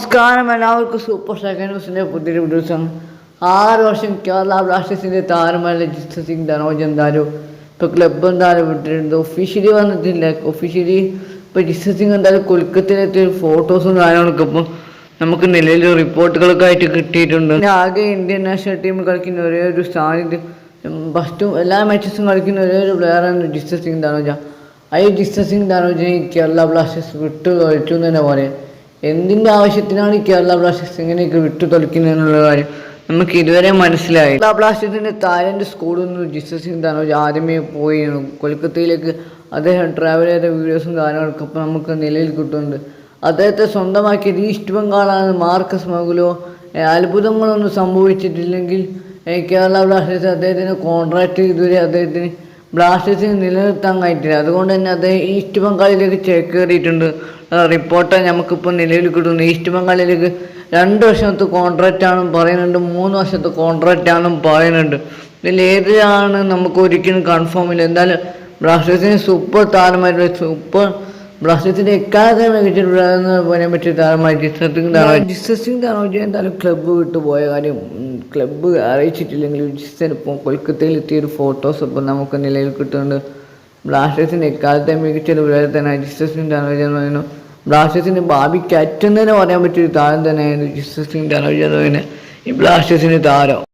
നമസ്കാരം എല്ലാവർക്കും super second ന്യൂസിന്റെ പുതിയൊരു ദിവസം. ആറ് വർഷം കേരള ബ്ലാസ്റ്റേഴ്സിന്റെ താരമായി ജിത്ത് സിംഗ് ധനോജ് എന്തായാലും ഇപ്പോൾ ക്ലബ്ബ് എന്തായാലും വിട്ടിട്ടുണ്ട് ഒഫീഷ്യലി വന്നിട്ടില്ല. ഒഫീഷ്യലി ഇപ്പോൾ ജിത്ത് സിംഗ് എന്തായാലും കൊൽക്കത്തയിലെത്തിയ ഫോട്ടോസും കാര്യങ്ങളൊക്കെ ഇപ്പം നമുക്ക് നിലവിൽ റിപ്പോർട്ടുകളൊക്കെ ആയിട്ട് കിട്ടിയിട്ടുണ്ട്. ആകെ ഇന്ത്യൻ നാഷണൽ ടീം കളിക്കുന്ന ഒരേ ഒരു സാന്നിധ്യം ഫസ്റ്റും എല്ലാ മാച്ചസും കളിക്കുന്ന ഒരേ ഒരു പ്ലെയറാണ് ജിത്ത് സിംഗ് ധനോജ. ആ ജിത്ത് സിംഗ് ധനോജിനെ കേരള ബ്ലാസ്റ്റേഴ്സ് വിട്ടു കളിച്ചു എന്ന് തന്നെ പറയാം. എന്തിന്റെ ആവശ്യത്തിനാണ് ഈ കേരള ബ്ലാസ്റ്റേഴ്സ് ഇങ്ങനെയൊക്കെ വിട്ടു കാര്യം നമുക്ക് ഇതുവരെ മനസ്സിലായി കേരള ബ്ലാസ്റ്റേഴ്സിന്റെ താരന്റെ സ്കൂളിൽ നിന്ന് ജിസ സിംഗ് ആദ്യമേ പോയി. കൊൽക്കത്തയിലേക്ക് അദ്ദേഹം ട്രാവൽ ചെയ്ത വീഡിയോസും കാര്യങ്ങളൊക്കെ ഇപ്പോൾ നമുക്ക് നിലയിൽ കിട്ടുന്നുണ്ട്. അദ്ദേഹത്തെ സ്വന്തമാക്കിയത് ഈസ്റ്റ് ബംഗാളാണ് മാർക്കസ് മകുലോ അത്ഭുതങ്ങളൊന്നും സംഭവിച്ചിട്ടില്ലെങ്കിൽ കേരള ബ്ലാസ്റ്റേഴ്സ് അദ്ദേഹത്തിന് കോൺട്രാക്റ്റ് ഇതുവരെ അദ്ദേഹത്തിന് ബ്ലാസ്റ്റേഴ്സിന് നിലനിർത്താൻ കഴിഞ്ഞിട്ടില്ല. അതുകൊണ്ട് തന്നെ അത് ഈസ്റ്റ് ബംഗാളിലേക്ക് ചേക്കേറിയിട്ടുണ്ട്. റിപ്പോർട്ട് നമുക്കിപ്പോൾ നിലവിൽ കിട്ടുന്നു. ഈസ്റ്റ് ബംഗാളിലേക്ക് രണ്ട് വർഷത്തെ കോൺട്രാക്റ്റ് ആണെന്ന് പറയുന്നുണ്ട്. മൂന്ന് വർഷത്തെ കോൺട്രാക്റ്റ് ആണെന്ന് പറയുന്നുണ്ട്. ഇതിൽ ഏതാണ് നമുക്ക് ഒരിക്കലും കൺഫേം ഇല്ല. എന്തായാലും ബ്ലാസ്റ്റേഴ്സിന് സൂപ്പർ താരമായിട്ടുള്ള സൂപ്പർ ബ്ലാസ്റ്റേഴ്സിന്റെ എക്കാലത്തെ മികച്ചിട്ടുള്ളതെന്ന് പറയാൻ പറ്റിയ താരമായി ജിസ്റ്റിംഗ് താണോ ധനോജ് ജിസർ സിംഗ് ധനോജ് എന്തായാലും ക്ലബ്ബ് വിട്ടു പോയ കാര്യം ക്ലബ്ബ് അറിയിച്ചിട്ടില്ലെങ്കിൽ ജിസ്റ്റർ ഇപ്പോൾ കൊൽക്കത്തയിൽ എത്തിയ ഒരു ഫോട്ടോസ് ഇപ്പം നമുക്ക് നിലയിൽ കിട്ടുന്നുണ്ട്. ബ്ലാസ്റ്റേഴ്സിന്റെ എക്കാലത്തെ മികച്ച പ്ലെയർ തന്നെ ജിസ്റ്റിംഗ് ധനോജ് എന്ന് പറയുന്നു. ബ്ലാസ്റ്റേഴ്സിന്റെ ഭാവിക്ക് അറ്റം തന്നെ പറയാൻ പറ്റിയ ഒരു താരം തന്നെയായിരുന്നു ജിസ്റ്റിംഗ് ധനോജ് എന്ന് പറയുന്നത്. ഈ ബ്ലാസ്റ്റേഴ്സിന്റെ താരം